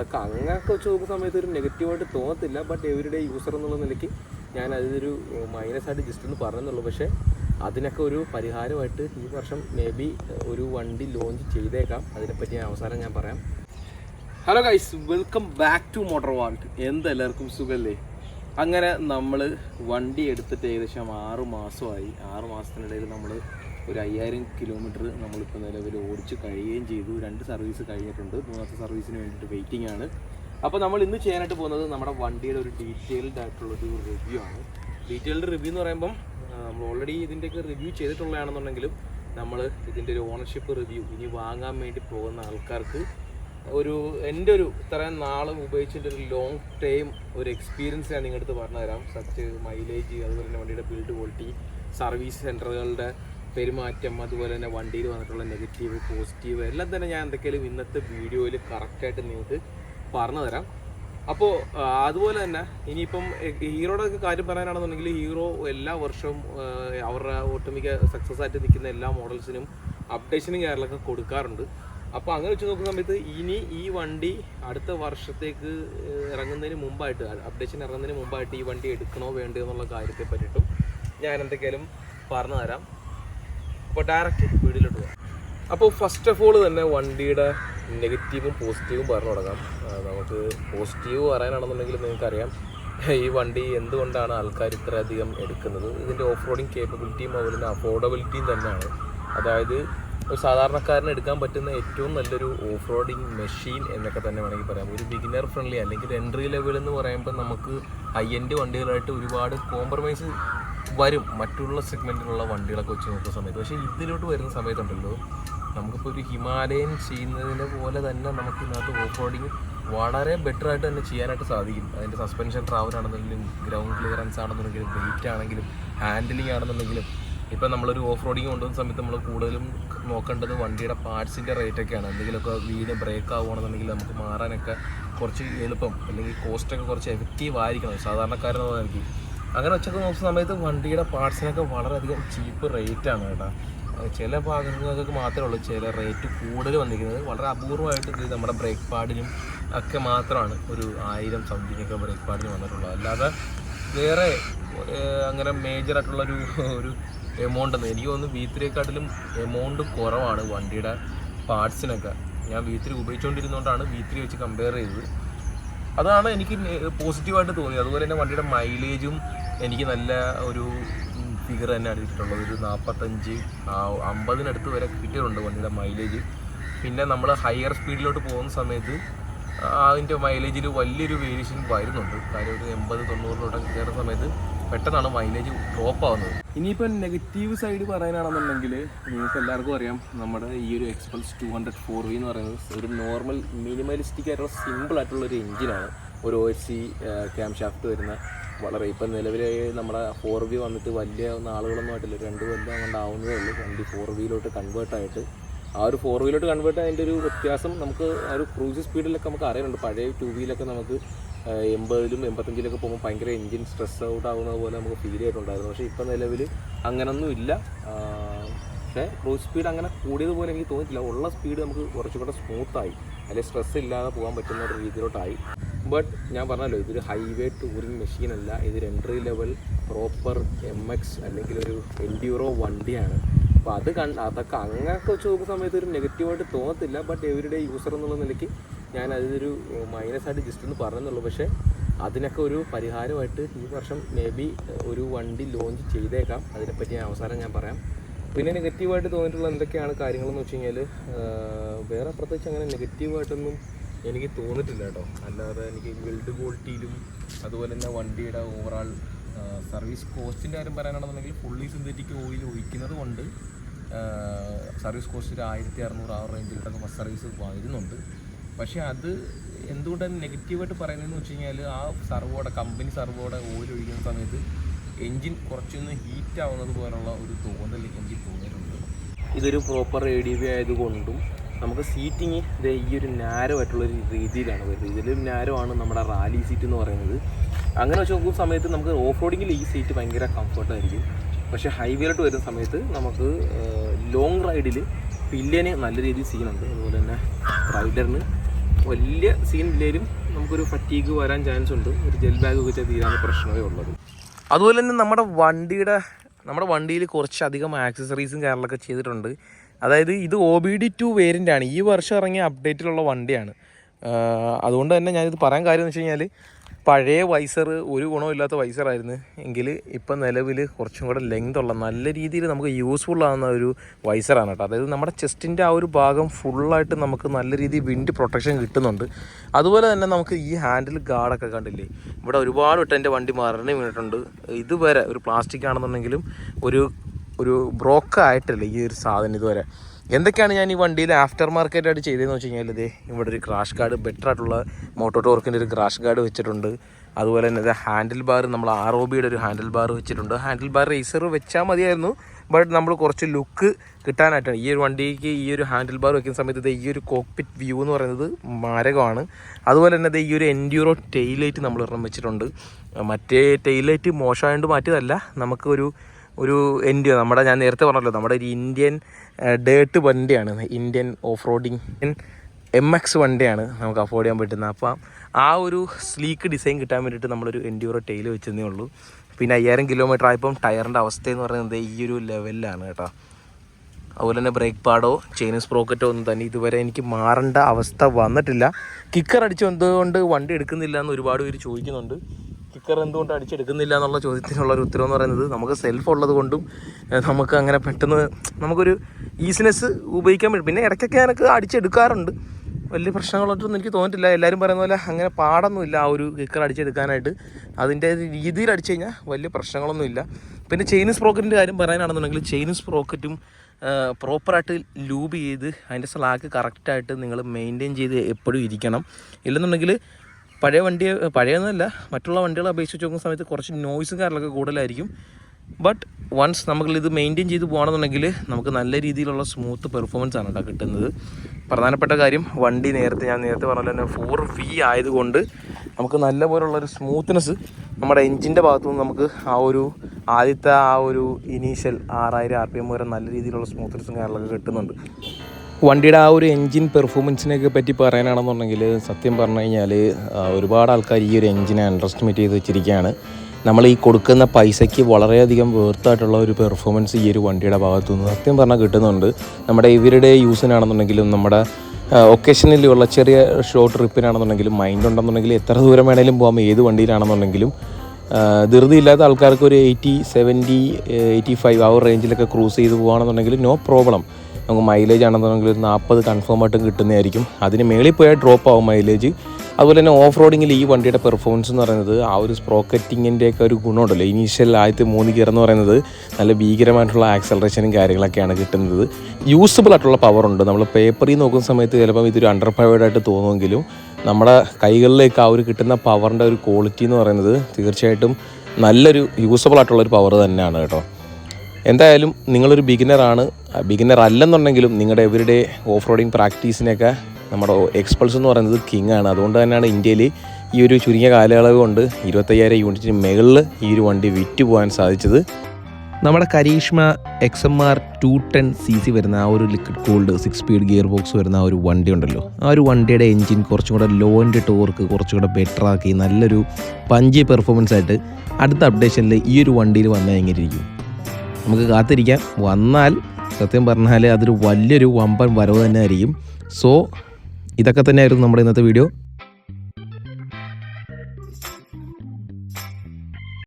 അതൊക്കെ അങ്ങനെയൊക്കെ വെച്ച് നോക്കുന്ന സമയത്ത് ഒരു നെഗറ്റീവായിട്ട് തോന്നത്തില്ല. ബട്ട് എവരിഡേ യൂസർ എന്നുള്ള നിലയ്ക്ക് ഞാൻ അതിനൊരു മൈനസ് ആയിട്ട് ജസ്റ്റ് ഒന്ന് പറഞ്ഞെന്നുള്ളൂ. പക്ഷേ അതിനൊക്കെ ഒരു പരിഹാരമായിട്ട് ഈ വർഷം മേ ബി ഒരു വണ്ടി ലോഞ്ച് ചെയ്തേക്കാം. അതിനെപ്പറ്റി ഞാൻ അവസാനം ഞാൻ പറയാം. Hello guys welcome back to motor vault എന്തെല്ലാവർക്കും സുഖല്ലേ? അങ്ങനെ നമ്മൾ വണ്ടി എടുത്തിട്ട് ഏകദേശം ആറ് മാസമായി. ആറ് മാസത്തിനിടയിൽ നമ്മൾ ഒരു അയ്യായിരം കിലോമീറ്റർ നമ്മളിപ്പോൾ നിലവിൽ ഓടിച്ച് കഴിയുകയും ചെയ്തു. രണ്ട് സർവീസ് കഴിഞ്ഞിട്ടുണ്ട്. മൂന്നാമത്തെ സർവീസിന് വേണ്ടിയിട്ട് വെയിറ്റിംഗ് ആണ്. അപ്പോൾ നമ്മൾ ഇന്ന് ചെയ്യാനായിട്ട് പോകുന്നത് നമ്മുടെ വണ്ടിയുടെ ഒരു ഡീറ്റെയിൽഡ് ആയിട്ടുള്ളൊരു റിവ്യൂ ആണ്. ഡീറ്റെയിൽഡ് റിവ്യൂ എന്ന് പറയുമ്പം നമ്മൾ ഓൾറെഡി ഇതിന്റെയൊക്കെ റിവ്യൂ ചെയ്തിട്ടുള്ളതാണെന്നുണ്ടെങ്കിലും നമ്മൾ ഇതിന്റെ ഒരു ഓണർഷിപ്പ് റിവ്യൂ ഇനി വാങ്ങാൻ വേണ്ടി പോകുന്ന ആൾക്കാർക്ക് ഒരു എന്റെ ഒരു ഇത്രയും നാളും ഉപയോഗിച്ചിട്ട് ഒരു ലോങ് ടൈം ഒരു എക്സ്പീരിയൻസ് ഞാൻ നിങ്ങളുടെ അടുത്ത് പറഞ്ഞു തരാം സച്ച് മൈലേജ് അതുപോലെ തന്നെ വണ്ടിയുടെ ബിൽഡ് ക്വാളിറ്റി സർവീസ് സെന്ററുകളുടെ പെരുമാറ്റം അതുപോലെ തന്നെ വണ്ടിയിൽ വന്നിട്ടുള്ള നെഗറ്റീവ് പോസിറ്റീവ് എല്ലാം തന്നെ ഞാൻ എന്തൊക്കെയാലും ഇന്നത്തെ വീഡിയോയിൽ കറക്റ്റായിട്ട് നിങ്ങൾക്ക് പറഞ്ഞു തരാം. അപ്പോൾ അതുപോലെ തന്നെ ഇനിയിപ്പം ഹീറോയുടെ ഒക്കെ കാര്യം പറയാനാണെന്നുണ്ടെങ്കിൽ ഹീറോ എല്ലാ വർഷവും അവരുടെ ഒട്ടുമിക്ക സക്സസ് ആയിട്ട് നിൽക്കുന്ന എല്ലാ മോഡൽസിനും അപ്ഡേഷനും കാര്യങ്ങളൊക്കെ കൊടുക്കാറുണ്ട്. അപ്പോൾ അങ്ങനെ വെച്ച് നോക്കുന്ന സമയത്ത് ഇനി ഈ വണ്ടി അടുത്ത വർഷത്തേക്ക് ഇറങ്ങുന്നതിന് മുമ്പായിട്ട് അപ്ഡേഷൻ ഇറങ്ങുന്നതിന് മുമ്പായിട്ട് ഈ വണ്ടി എടുക്കണോ വേണ്ടോ എന്നുള്ള കാര്യത്തെ പറ്റിയിട്ടും ഞാൻ എന്തൊക്കെയാലും പറഞ്ഞു തരാം. അപ്പോൾ ഡയറക്റ്റ് വീഡിയോയിലോട്ട് പോകാം അപ്പോൾ ഫസ്റ്റ് ഓഫ് ഓൾ തന്നെ വണ്ടിയുടെ നെഗറ്റീവും പോസിറ്റീവും പറഞ്ഞു തുടങ്ങാം. നമുക്ക് പോസിറ്റീവ് പറയാനാണെന്നുണ്ടെങ്കിൽ നിങ്ങൾക്കറിയാം. ഈ വണ്ടി എന്തുകൊണ്ടാണ് ആൾക്കാർ ഇത്രയധികം എടുക്കുന്നത്? ഇതിന്റെ ഓഫ് റോഡിങ് കേപ്പബിലിറ്റിയും അതുപോലെ തന്നെ അഫോർഡബിലിറ്റിയും തന്നെയാണ്. അതായത് ഒരു സാധാരണക്കാരന് എടുക്കാൻ പറ്റുന്ന ഏറ്റവും നല്ലൊരു ഓഫ് റോഡിങ് മെഷീൻ എന്നൊക്കെ തന്നെ വേണമെങ്കിൽ പറയാം. ഒരു ബിഗിനർ ഫ്രണ്ട്ലി അല്ലെങ്കിൽ എൻട്രി ലെവൽ എന്ന് പറയുമ്പോൾ നമുക്ക് ഹൈ എൻഡ് വണ്ടികളായിട്ട് ഒരുപാട് കോംപ്രമൈസ് വരും. മറ്റുള്ള സെഗ്മെന്റിലുള്ള വണ്ടികളൊക്കെ വെച്ച് നോക്കുന്ന സമയത്ത്. പക്ഷേ ഇതിലോട്ട് വരുന്ന സമയത്തുണ്ടല്ലോ നമുക്കിപ്പോൾ ഒരു ഹിമാലയൻ ചെയ്യുന്നതിനെ പോലെ തന്നെ നമുക്ക് ഇതിനകത്ത് ഓഫ് റോഡിങ് വളരെ ബെറ്റർ ആയിട്ട് തന്നെ ചെയ്യാനായിട്ട് സാധിക്കും. അതിന്റെ സസ്പെൻഷൻ ട്രാവൽ ആണെന്നുണ്ടെങ്കിലും ഗ്രൗണ്ട് ക്ലിയറൻസ് ആണെന്നുണ്ടെങ്കിലും വെയിറ്റ് ആണെങ്കിലും ഹാൻഡിലിംഗ് ആണെന്നുണ്ടെങ്കിലും. ഇപ്പം നമ്മളൊരു ഓഫ് റോഡിങ് കൊണ്ടുവന്ന സമയത്ത് നമ്മൾ കൂടുതലും നോക്കേണ്ടത് വണ്ടിയുടെ പാർട്സിന്റെ റേറ്റൊക്കെയാണ് എന്തെങ്കിലുമൊക്കെ വീട് ബ്രേക്ക് ആവുകയാണെന്നുണ്ടെങ്കിൽ നമുക്ക് മാറാനൊക്കെ കുറച്ച് എളുപ്പം. അല്ലെങ്കിൽ കോസ്റ്റൊക്കെ കുറച്ച് എഫക്റ്റീവ് ആയിരിക്കണം. സാധാരണക്കാരെന്നുള്ള നിലയ്ക്ക് അങ്ങനെ ഉച്ചയ്ക്ക് നോക്കുന്ന സമയത്ത് വണ്ടിയുടെ പാർട്സിനൊക്കെ വളരെയധികം ചീപ്പ് റേറ്റാണ് കേട്ടോ. ചില ഭാഗങ്ങൾക്ക് മാത്രമേ ഉള്ളൂ ചില റേറ്റ് കൂടുതൽ വന്നിരിക്കുന്നത്. വളരെ അപൂർവമായിട്ട് ഇത് നമ്മുടെ ബ്രേക്ക് പാഡിനും ഒക്കെ മാത്രമാണ് ഒരു ആയിരം സംതിങ് ഒക്കെ ബ്രേക്ക് പാഡിന് വന്നിട്ടുള്ളത്. അല്ലാതെ വേറെ അങ്ങനെ അങ്ങനെ മേജറായിട്ടുള്ളൊരു ഒരു എമൗണ്ട് ഒന്നും എനിക്ക് തോന്നുന്നു വി ത്രീയെക്കാട്ടിലും എമൗണ്ട് കുറവാണ് വണ്ടിയുടെ പാർട്സിനൊക്കെ. ഞാൻ വി ത്രീ ഉപയോഗിച്ചുകൊണ്ടിരുന്നതുകൊണ്ടാണ് വി ത്രീ വെച്ച് കമ്പയർ ചെയ്തത്. അതാണ് എനിക്ക് പോസിറ്റീവായിട്ട് തോന്നിയത്. അതുപോലെ തന്നെ വണ്ടിയുടെ മൈലേജും എനിക്ക് നല്ല ഒരു ഫിഗർ തന്നെ അടിച്ചിട്ടുള്ളത്. ഒരു നാൽപ്പത്തഞ്ച് അമ്പതിനടുത്ത് വരെ കിട്ടിയിട്ടുണ്ട് വണ്ടിയുടെ മൈലേജ് പിന്നെ നമ്മൾ ഹയർ സ്പീഡിലോട്ട് പോകുന്ന സമയത്ത് അതിന്റെ മൈലേജിൽ വലിയൊരു വേരിയേഷൻ വരുന്നുണ്ട്. കാര്യം ഒരു എൺപത് തൊണ്ണൂറിലോട്ടൊക്കെ കയറുന്ന സമയത്ത് പെട്ടെന്നാണ് മൈലേജ് ഡ്രോപ്പ് ആവുന്നത്. ഇനിയിപ്പോൾ നെഗറ്റീവ് സൈഡ് പറയാനാണെന്നുണ്ടെങ്കിൽ നിങ്ങൾക്ക് എല്ലാവർക്കും അറിയാം നമ്മുടെ ഈ ഒരു Xpulse two hundred four V എന്ന് പറയുന്നത് ഒരു നോർമൽ മിനിമലിസ്റ്റിക് ആയിട്ടുള്ള സിമ്പിൾ ആയിട്ടുള്ള ഒരു എഞ്ചിനാണ് ഒരു O S C cam shaft വരുന്ന വളരെ ഇപ്പം നിലവിൽ നമ്മുടെ ഫോർ വി വന്നിട്ട് വലിയ നാളുകളൊന്നും ആയിട്ടില്ല. രണ്ട് കൊല്ലം കൊണ്ട് ആവുന്നതേ ഉള്ളൂ. വണ്ടി ഫോർ വിയിലോട്ട് കൺവേർട്ട് ആയിട്ട്. ആ ഒരു ഫോർ വീലോട്ട് കൺവേർട്ട് അതിന്റെ ഒരു വ്യത്യാസം നമുക്ക് ആ ഒരു ക്രൂസ് സ്പീഡിലൊക്കെ നമുക്ക് അറിയാനുണ്ട്. പഴയ ടു വീലൊക്കെ നമുക്ക് എൺപതിലും എൺപത്തഞ്ചിലൊക്കെ പോകുമ്പോൾ ഭയങ്കര എൻജിൻ സ്ട്രെസ് ഔട്ട് ആവുന്നത് പോലെ നമുക്ക് ഫീൽ ചെയ്തിട്ടുണ്ടായിരുന്നു. പക്ഷേ ഇപ്പം നിലവിൽ അങ്ങനൊന്നും ഇല്ല. പക്ഷേ ക്രൂസ് സ്പീഡ് അങ്ങനെ കൂടിയതുപോലെ എനിക്ക് തോന്നിയിട്ടില്ല. ഉള്ള സ്പീഡ് നമുക്ക് കുറച്ചുകൂടെ സ്മൂത്തായി അല്ലെങ്കിൽ സ്ട്രെസ് ഇല്ലാതെ പോകാൻ പറ്റുന്ന ഒരു രീതിയിലോട്ടായി. ബട്ട് ഞാൻ പറഞ്ഞല്ലോ ഇതൊരു ഹൈവേ ടൂറിംഗ് മെഷീൻ അല്ല. ഇതൊരു entry level proper M X അല്ലെങ്കിൽ ഒരു എൻഡ്യൂറോ വണ്ടിയാണ്. അപ്പോൾ അത് കണ്ട് അതൊക്കെ അങ്ങനെയൊക്കെ വെച്ച് നോക്കുന്ന സമയത്ത് ഒരു നെഗറ്റീവായിട്ട് തോന്നത്തില്ല. ബട്ട് എവരിഡേ യൂസർ എന്നുള്ള നിലയ്ക്ക് ഞാൻ അതിനൊരു മൈനസ് ആയിട്ട് ജസ്റ്റ് ഒന്ന് പറഞ്ഞെന്നുള്ളൂ. പക്ഷേ അതിനൊക്കെ ഒരു പരിഹാരമായിട്ട് ഈ വർഷം മേ ബി ഒരു വണ്ടി ലോഞ്ച് ചെയ്തേക്കാം. അതിനെപ്പറ്റി ഞാൻ അവസാനം ഞാൻ പറയാം. പിന്നെ നെഗറ്റീവായിട്ട് തോന്നിയിട്ടുള്ള എന്തൊക്കെയാണ് കാര്യങ്ങളെന്ന് വെച്ച് കഴിഞ്ഞാൽ വേറെ പ്രത്യേകിച്ച് അങ്ങനെ നെഗറ്റീവായിട്ടൊന്നും എനിക്ക് തോന്നിട്ടില്ല കേട്ടോ. അല്ലാതെ എനിക്ക് ബിൽഡ് ക്വാളിറ്റിയിലും അതുപോലെ തന്നെ വണ്ടിയുടെ ഓവറാൾ സർവീസ് കോസ്റ്റിന്റെ കാര്യം പറയാനാണെന്നുണ്ടെങ്കിൽ ഫുള്ളി സിന്തറ്റിക് ഓയിൽ ഒഴിക്കുന്നത് കൊണ്ട് സർവീസ് കോസ്റ്റ് ആയിരത്തി അറുന്നൂറ് ആ റേഞ്ചിലോട്ടൊക്കെ ബസ് സർവീസ് വരുന്നുണ്ട്. പക്ഷേ അത് എന്തുകൊണ്ടാണ് നെഗറ്റീവായിട്ട് പറയുന്നതെന്ന് വെച്ച് കഴിഞ്ഞാൽ ആ സർവോടെ കമ്പനി സർവോടെ ഓയിൽ ഒഴിക്കുന്ന സമയത്ത് എൻജിൻ കുറച്ചൊന്ന് ഹീറ്റ് ആവുന്നത് പോലുള്ള ഒരു തോന്നൽ എനിക്ക് തോന്നിയിട്ടുണ്ട്. ഇതൊരു പ്രോപ്പർ എ ഡി ബി ആയതുകൊണ്ടും നമുക്ക് സീറ്റിങ് ഇത് ഈ ഒരു നാരോ ആയിട്ടുള്ള ഒരു രീതിയിലാണ് വരുന്നത്. ഇതിലും നാരോ ആണ് നമ്മുടെ റാലി സീറ്റ് എന്ന് പറയുന്നത്. അങ്ങനെ വെച്ച് നോക്കുന്ന സമയത്ത് നമുക്ക് ഓഫ് റോഡിങ്ങിൽ ഈ സീറ്റ് ഭയങ്കര കംഫർട്ടായിരിക്കും പക്ഷേ ഹൈവേയിലോട്ട് വരുന്ന സമയത്ത് നമുക്ക് ലോങ് റൈഡിൽ പില്ലിന് നല്ല രീതിയിൽ സീനുണ്ട് അതുപോലെ തന്നെ റൈഡറിന് വലിയ സീൻ ഇല്ലേലും നമുക്കൊരു ഫറ്റീഗ് വരാൻ ചാൻസ് ഉണ്ട്. ഒരു ജെൽ ബാഗ് വെച്ചാൽ തീരാൻ പ്രശ്നമേ ഉള്ളത് അതുപോലെ തന്നെ നമ്മുടെ വണ്ടിയുടെ നമ്മുടെ വണ്ടിയിൽ കുറച്ചധികം ആക്സസറീസും കാര്യങ്ങളൊക്കെ ചെയ്തിട്ടുണ്ട്. അതായത് ഇത് O B D two variant ആണ്. ഈ വർഷം ഇറങ്ങിയ അപ്ഡേറ്റിലുള്ള വണ്ടിയാണ്. അതുകൊണ്ട് തന്നെ ഞാനിത് പറയാൻ കാര്യം എന്ന് വെച്ച് കഴിഞ്ഞാൽ പഴയ വൈസർ ഒരു ഗുണമില്ലാത്ത വൈസറായിരുന്നു എങ്കിൽ ഇപ്പം നിലവിൽ കുറച്ചും കൂടെ ലെങ്ത് ഉള്ള നല്ല രീതിയിൽ നമുക്ക് യൂസ്ഫുൾ ആവുന്ന ഒരു വൈസറാണ് കേട്ടോ. അതായത് നമ്മുടെ ചെസ്റ്റിന്റെ ആ ഒരു ഭാഗം ഫുള്ളായിട്ട് നമുക്ക് നല്ല രീതിയിൽ വിൻഡ് പ്രൊട്ടക്ഷൻ കിട്ടുന്നുണ്ട്. അതുപോലെ തന്നെ നമുക്ക് ഈ ഹാൻഡിൽ ഗാർഡൊക്കെ കണ്ടില്ലേ? ഇവിടെ ഒരുപാട് വട്ടം എന്റെ വണ്ടി മാറണേ വീണിട്ടുണ്ട്. ഇതുവരെ ഒരു പ്ലാസ്റ്റിക് ആണെന്നുണ്ടെങ്കിലും ഒരു ഒരു ബ്രോക്ക് ആയിട്ടില്ല ഈ ഒരു സാധനം ഇതുവരെ? എന്തൊക്കെയാണ് ഞാൻ ഈ വണ്ടിയിൽ ആഫ്റ്റർ മാർക്കറ്റ് ആയിട്ട് ചെയ്തതെന്ന് വെച്ച് കഴിഞ്ഞാൽ ഇതേ ഇവിടെ ഒരു ക്രാഷ് ഗാർഡ് ബെറ്റർ ആയിട്ടുള്ള മോട്ടോ ടോർക്കിന്റെ ഒരു ക്രാഷ് ഗാർഡ് വെച്ചിട്ടുണ്ട്. അതുപോലെ തന്നെ ഇത് ഹാൻഡിൽ ബാർ നമ്മൾ ആർ ഒ ബിയുടെ ഒരു ഹാൻഡിൽ ബാർ വെച്ചിട്ടുണ്ട്. ഹാൻഡിൽ ബാർ റേസർ വെച്ചാൽ മതിയായിരുന്നു. ബട്ട് നമ്മൾ കുറച്ച് ലുക്ക് കിട്ടാനായിട്ടാണ്. ഈ ഒരു വണ്ടിക്ക് ഈ ഒരു ഹാൻഡിൽ ബാർ വെക്കുന്ന സമയത്ത് ഇത് ഈ ഒരു കോക്പിറ്റ് വ്യൂ എന്ന് പറയുന്നത് മാരകമാണ്. അതുപോലെ തന്നെ ഇത് ഈ ഒരു എൻഡ്യൂറോ ടെയിലൈറ്റ് നമ്മൾ ഒരെണ്ണം വെച്ചിട്ടുണ്ട്. മറ്റേ ടെയിലൈറ്റ് മോശമായതുകൊണ്ട് മാറ്റിയതല്ല. നമുക്കൊരു ഒരു എന്റെ നമ്മുടെ ഞാൻ നേരത്തെ പറഞ്ഞല്ലോ നമ്മുടെ ഒരു ഇന്ത്യൻ ഡേട്ട് വണ്ടിയാണ്. Indian off roading M X വണ്ടിയാണ് നമുക്ക് അഫോർഡ് ചെയ്യാൻ പറ്റുന്നത്. അപ്പം ആ ഒരു സ്ലീക്ക് ഡിസൈൻ കിട്ടാൻ വേണ്ടിയിട്ട് നമ്മളൊരു എൻഡ്യൂറോ ടെയിൽ വെച്ചതേ ഉള്ളൂ. പിന്നെ അയ്യായിരം കിലോമീറ്റർ ആയപ്പം ടയറിന്റെ അവസ്ഥ എന്ന് പറയുന്നത് ഈ ഒരു ലെവലിലാണ് കേട്ടോ. അതുപോലെ തന്നെ ബ്രേക്ക് പാഡോ ചെയിൻ സ്പ്രോക്കറ്റോ ഒന്നും തന്നെ ഇതുവരെ എനിക്ക് മാറേണ്ട അവസ്ഥ വന്നിട്ടില്ല. കിക്കർ അടിച്ച് വന്നതുകൊണ്ട് വണ്ടി എടുക്കുന്നില്ല എന്ന് ഒരുപാട് പേര് ചോദിക്കുന്നുണ്ട്. കിക്കർ എന്തുകൊണ്ട് അടിച്ചെടുക്കുന്നില്ല എന്നുള്ള ചോദ്യത്തിനുള്ള ഒരു ഉത്തരം എന്ന് പറയുന്നത് നമുക്ക് സെൽഫ് ഉള്ളത് കൊണ്ടും നമുക്ക് അങ്ങനെ പെട്ടെന്ന് നമുക്കൊരു ഈസിനെസ് ഉപയോഗിക്കാൻ പറ്റും. പിന്നെ ഇടയ്ക്കൊക്കെ എനിക്ക് അടിച്ചെടുക്കാറുണ്ട്. വലിയ പ്രശ്നങ്ങളൊന്നും എനിക്ക് തോന്നിയിട്ടില്ല. എല്ലാവരും പറയുന്ന പോലെ അങ്ങനെ പാടൊന്നുമില്ല ആ ഒരു കിക്കർ അടിച്ചെടുക്കാനായിട്ട്. അതിന്റെ രീതിയിൽ അടിച്ചു കഴിഞ്ഞാൽ വലിയ പ്രശ്നങ്ങളൊന്നുമില്ല. പിന്നെ ചെയിൻ സ്പ്രോക്കറ്റിന്റെ കാര്യം പറയാനാണെന്നുണ്ടെങ്കിൽ ചെയിൻ സ്പ്രോക്കറ്റും പ്രോപ്പറായിട്ട് ലൂബ് ചെയ്ത് അതിന്റെ സ്ലാക്ക് കറക്റ്റായിട്ട് നിങ്ങൾ മെയിന്റെയിൻ ചെയ്ത് എപ്പോഴും ഇരിക്കണം. ഇല്ലെന്നുണ്ടെങ്കിൽ പഴയ വണ്ടി പഴയൊന്നുമല്ല മറ്റുള്ള വണ്ടികളെ അപേക്ഷിച്ച് നോക്കുന്ന സമയത്ത് കുറച്ച് നോയ്സും കാര്യങ്ങളൊക്കെ കൂടുതലായിരിക്കും. ബട്ട് വൺസ് നമുക്ക് നമുക്കിത് മെയിന്റെയിൻ ചെയ്ത് പോകണമെന്നുണ്ടെങ്കിൽ നമുക്ക് നല്ല രീതിയിലുള്ള സ്മൂത്ത് പെർഫോമൻസ് ആണ് കേട്ടോ കിട്ടുന്നത്. പ്രധാനപ്പെട്ട കാര്യം വണ്ടി നേരത്തെ ഞാൻ നേരത്തെ പറഞ്ഞ പോലെ തന്നെ ഫോർ വി ആയതുകൊണ്ട് നമുക്ക് നല്ല പോലുള്ളൊരു സ്മൂത്ത്നെസ് നമ്മുടെ എൻജിന്റെ ഭാഗത്തു നിന്ന് നമുക്ക് ആ ഒരു ആദ്യത്തെ ആ ഒരു ഇനീഷ്യൽ ആറായിരം ആർ പി എം വരെ നല്ല രീതിയിലുള്ള സ്മൂത്ത്നെസ്സും കാര്യങ്ങളൊക്കെ കിട്ടുന്നുണ്ട്. വണ്ടിയുടെ ആ ഒരു എൻജിൻ പെർഫോമൻസിനെയൊക്കെ പറ്റി പറയാനാണെന്നുണ്ടെങ്കിൽ സത്യം പറഞ്ഞു കഴിഞ്ഞാൽ ഒരുപാട് ആൾക്കാർ ഈ ഒരു എൻജിനെ അണ്ടർ എസ്റ്റിമേറ്റ് ചെയ്ത് വെച്ചിരിക്കുകയാണ്. നമ്മൾ ഈ കൊടുക്കുന്ന പൈസയ്ക്ക് വളരെയധികം വേർത്തായിട്ടുള്ള ഒരു പെർഫോമൻസ് ഈ ഒരു വണ്ടിയുടെ ഭാഗത്തു നിന്ന് സത്യം പറഞ്ഞാൽ കിട്ടുന്നുണ്ട്. നമ്മുടെ ഇവരുടെ യൂസിനാണെന്നുണ്ടെങ്കിലും നമ്മുടെ ഒക്കേഷനിലുള്ള ചെറിയ ഷോർട്ട് ട്രിപ്പിനാണെന്നുണ്ടെങ്കിലും മൈൻഡ് ഉണ്ടെന്നുണ്ടെങ്കിൽ എത്ര ദൂരം വേണേലും പോകാം ഏത് വണ്ടിയിലാണെന്നുണ്ടെങ്കിലും. ധൃതിയില്ലാത്ത ആൾക്കാർക്ക് ഒരു എയ്റ്റി സെവന്റി എയ്റ്റി ഫൈവ് ആ റേഞ്ചിലൊക്കെ ക്രൂസ് ചെയ്ത് പോകുകയാണെന്നുണ്ടെങ്കിൽ നോ പ്രോബ്ലം നമുക്ക് മൈലേജ് ആണെന്നുണ്ടെങ്കിൽ ഒരു നാൽപ്പത് കൺഫേം ആയിട്ടും കിട്ടുന്നതായിരിക്കും. അതിന് മേളിൽ പോയാൽ ഡ്രോപ്പ് ആവും മൈലേജ് അതുപോലെ തന്നെ ഓഫ് റോഡിങ്ങിൽ ഈ വണ്ടിയുടെ പെർഫോമൻസ് എന്ന് പറയുന്നത് ആ ഒരു സ്പ്രോക്കറ്റിങ്ങിന്റെ ഒക്കെ ഒരു ഗുണമുണ്ടല്ലോ. ഇനീഷ്യൽ ആദ്യത്തെ മൂന്ന് ഗിയർ എന്ന് പറയുന്നത് നല്ല ഭീകരമായിട്ടുള്ള ആക്സലറേഷനും കാര്യങ്ങളൊക്കെയാണ് കിട്ടുന്നത്. യൂസബിൾ ആയിട്ടുള്ള പവർ ഉണ്ട്. നമ്മൾ പേപ്പറിൽ നോക്കുന്ന സമയത്ത് ചിലപ്പം ഇതൊരു അണ്ടർ പവേഡായിട്ട് തോന്നുമെങ്കിലും നമ്മുടെ കൈകളിലേക്ക് ആ ഒരു കിട്ടുന്ന പവറിന്റെ ഒരു ക്വാളിറ്റി എന്ന് പറയുന്നത് തീർച്ചയായിട്ടും നല്ലൊരു യൂസബിൾ ആയിട്ടുള്ള ഒരു പവർ തന്നെയാണ് കേട്ടോ. എന്തായാലും നിങ്ങളൊരു ബിഗിനറാണ് ബിഗിനർ അല്ലെന്നുണ്ടെങ്കിലും നിങ്ങളുടെ എവരിഡേ ഓഫ് റോഡിങ് പ്രാക്ടീസിനെയൊക്കെ നമ്മുടെ എക്സ്പൾസ് എന്ന് പറയുന്നത് കിങ് ആണ്. അതുകൊണ്ട് തന്നെയാണ് ഇന്ത്യയിൽ ഈ ഒരു ചുരുങ്ങിയ കാലയളവ് കൊണ്ട് ഇരുപത്തയ്യായിരം യൂണിറ്റിന് മുകളിൽ ഈ ഒരു വണ്ടി വിറ്റ് പോകാൻ സാധിച്ചത്. നമ്മുടെ Karizma X M R two ten C C വരുന്ന ആ ഒരു liquid cooled six speed gear box വരുന്ന ആ ഒരു വണ്ടി ഉണ്ടല്ലോ. ആ ഒരു വണ്ടിയുടെ എൻജിൻ കുറച്ചും കൂടെ ലോന്റെ ടോർക്ക് കുറച്ചും കൂടെ ബെറ്റർ ആക്കി നല്ലൊരു പഞ്ചി പെർഫോമൻസ് ആയിട്ട് അടുത്ത അപ്ഡേഷനിൽ ഈ ഒരു വണ്ടിയിൽ വന്നാൽ എങ്ങനെ ഇരിക്കും നമുക്ക് കാത്തിരിക്കാം. വന്നാൽ സത്യം പറഞ്ഞാൽ അതൊരു വലിയൊരു വമ്പൻ വരവ് തന്നെ ആയിരിക്കും സോ ഇതൊക്കെ തന്നെയായിരുന്നു നമ്മുടെ ഇന്നത്തെ വീഡിയോ